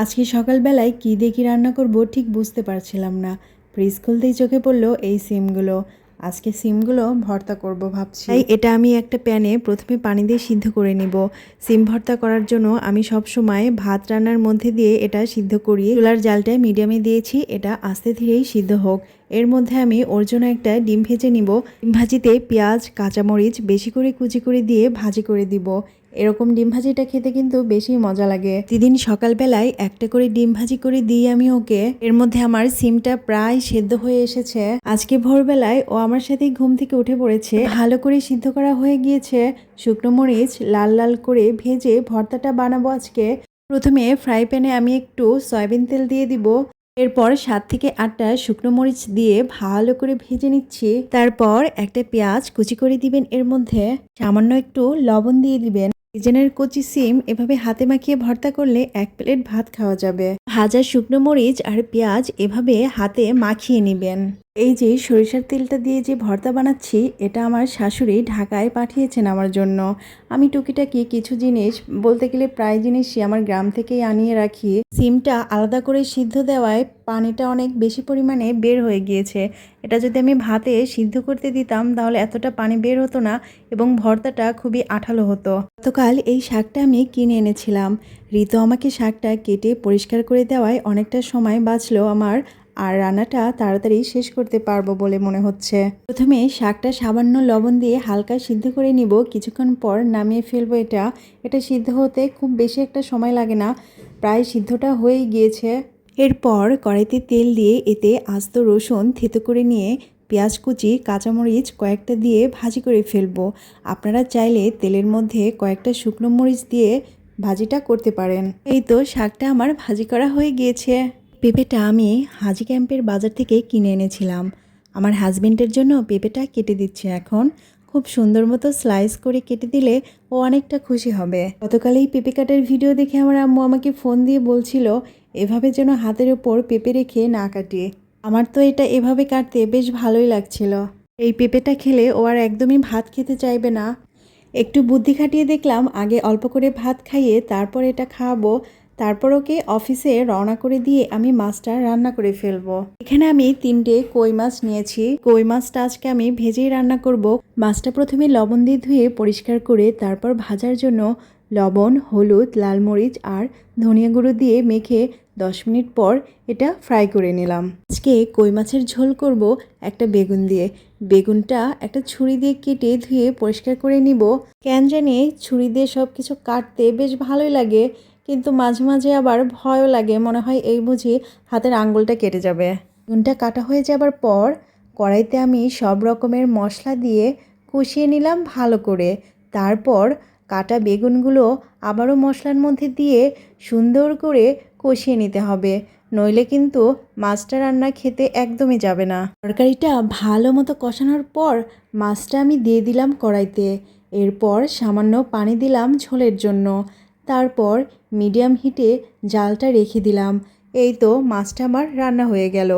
আজকে সকালবেলায় কী দিয়ে কী রান্না করব ঠিক বুঝতে পারছিলাম না। ফ্রিজ খুলতেই চোখে পড়ল এই সিমগুলো। আজকে সিমগুলো ভর্তা করব ভাবছি। তাই এটা আমি একটা প্যানে প্রথমে পানি দিয়ে সিদ্ধ করে নিব। সিম ভর্তা করার জন্য আমি সব সময় ভাত রান্নার মধ্যে দিয়ে এটা সিদ্ধ করি। চুলার জালটা মিডিয়ামে দিয়েছি, এটা আস্তে ধীরেই সিদ্ধ হোক। এর মধ্যে আমি ওর জন্য একটা ডিম ভেজে নিব। ডিম ভাজিতে পেঁয়াজ, কাঁচামরিচ বেশি করে কুচি করে দিয়ে ভাজি করে দিব। এরকম ডিম ভাজিটা খেতে কিন্তু বেশি মজা লাগে। প্রতিদিন সকালবেলায় একটা করে ডিম ভাজি করে দিই আমি ওকে, এর মধ্যে আমার সিমটা প্রায় সেদ্ধ হয়ে এসেছে। আজকে ভোরবেলায় ও আমার সাথেই ঘুম থেকে উঠে পড়েছে। ভালো করে সিদ্ধ করা হয়ে গিয়েছে। শুকনো মরিচ লাল লাল করে ভেজে ভর্তাটা বানাবো আজকে। প্রথমে ফ্রাই প্যানে আমি একটু সয়াবিন তেল দিয়ে দিব। এরপর সাত থেকে আটটা শুকনো মরিচ দিয়ে ভালো করে ভেজে নিচ্ছি। তারপর একটা পেঁয়াজ কুচি করে দিবেন এর মধ্যে। সামান্য একটু লবণ দিয়ে দিবেন। সিজনের কচি সিম এভাবে হাতে মাখিয়ে ভর্তা করলে এক প্লেট ভাত খাওয়া যাবে। ভাজা শুকনো মরিচ আর পেঁয়াজ এভাবে হাতে মাখিয়ে নেবেন। এই যে সরিষার তেলটা দিয়ে যে ভর্তা বানাচ্ছি, এটা আমার শাশুড়ি ঢাকায় পাঠিয়েছেন আমার জন্য। আমি টুকিটাকি কিছু জিনিস, বলতে গেলে প্রায় জিনিসই আমার গ্রাম থেকেই আনিয়ে রাখি। সিমটা আলাদা করে সিদ্ধ দেওয়ায় পানিটা অনেক বেশি পরিমাণে বের হয়ে গিয়েছে। এটা যদি আমি ভাতে সিদ্ধ করতে দিতাম, তাহলে এতটা পানি বের হতো না এবং ভর্তাটা খুবই আঠালো হতো। গতকাল এই শাকটা আমি কিনে এনেছিলাম। ঋতু আমাকে শাকটা কেটে পরিষ্কার করে দেওয়ায় অনেকটা সময় বাঁচলো আমার আর রান্নাটা তাড়াতাড়ি শেষ করতে পারব বলে মনে হচ্ছে। প্রথমে শাকটা সামান্য লবণ দিয়ে হালকা সিদ্ধ করে নিব। কিছুক্ষণ পর নামিয়ে ফেলব এটা। এটা সিদ্ধ হতে খুব বেশি একটা সময় লাগে না। প্রায় সিদ্ধটা হয়েই গিয়েছে। এরপর কড়াইতে তেল দিয়ে এতে আস্ত রসুন থেতো করে নিয়ে পেঁয়াজ কুচি, কাঁচামরিচ কয়েকটা দিয়ে ভাজি করে ফেলব। আপনারা চাইলে তেলের মধ্যে কয়েকটা শুকনো মরিচ দিয়ে ভাজিটা করতে পারেন। এই তো শাকটা আমার ভাজি করা হয়ে গিয়েছে। পেঁপেটা আমি হাজি ক্যাম্পের বাজার থেকে কিনে এনেছিলাম। আমার হাজবেন্ডের জন্য পেঁপেটা কেটে দিচ্ছে এখন। খুব সুন্দর মতো স্লাইস করে কেটে দিলে ও অনেকটা খুশি হবে। গতকাল এই পেঁপে কাটার ভিডিও দেখে আমার আম্মু আমাকে ফোন দিয়ে বলছিল, এভাবে যেন হাতের ওপর পেঁপে রেখে না কাটিয়ে আমার তো এটা এভাবে কাটতে বেশ ভালোই লাগছিল। এই পেঁপেটা খেলে ও আর একদমই ভাত খেতে চাইবে না। একটু বুদ্ধি খাটিয়ে দেখলাম, আগে অল্প করে ভাত খাইয়ে তারপর এটা খাওয়াবো। তারপর ওকে অফিসে রওনা করে দিয়ে আমি মাছটা রান্না করে ফেলব। এখানে আমি তিনটে কই মাছ নিয়েছি। কই মাছটা আজকে আমি ভেজেই রান্না করব। মাছটা প্রথমে লবণ দিয়ে ধুয়ে পরিষ্কার করে তারপর ভাজার জন্য লবণ, হলুদ, লাল মরিচ আর ধনিয়া গুঁড়ো দিয়ে মেখে দশ মিনিট পর এটা ফ্রাই করে নিলাম। আজকে কই মাছের ঝোল করব একটা বেগুন দিয়ে। বেগুনটা একটা ছুরি দিয়ে কেটে ধুয়ে পরিষ্কার করে নিব। কেন জানি ছুরি দিয়ে সব কিছু কাটতে বেশ ভালোই লাগে। কিন্তু মাঝে মাঝে আবার ভয়ও লাগে। মনে হয় এই বুঝি হাতের আঙ্গুলটা কেটে যাবে। বেগুনটা কাটা হয়ে যাবার পর কড়াইতে আমি সব রকমের মশলা দিয়ে কষিয়ে নিলাম ভালো করে। তারপর কাটা বেগুনগুলো আবারও মশলার মধ্যে দিয়ে সুন্দর করে কষিয়ে নিতে হবে। নইলে কিন্তু মাছটা রান্না খেতে একদমই যাবে না। তরকারিটা ভালো মতো কষানোর পর মাছটা আমি দিয়ে দিলাম কড়াইতে। এরপর সামান্য পানি দিলাম ঝোলের জন্য। তারপর মিডিয়াম হিটে জালটা রেখে দিলাম। এই তো মাছটা আমার রান্না হয়ে গেল।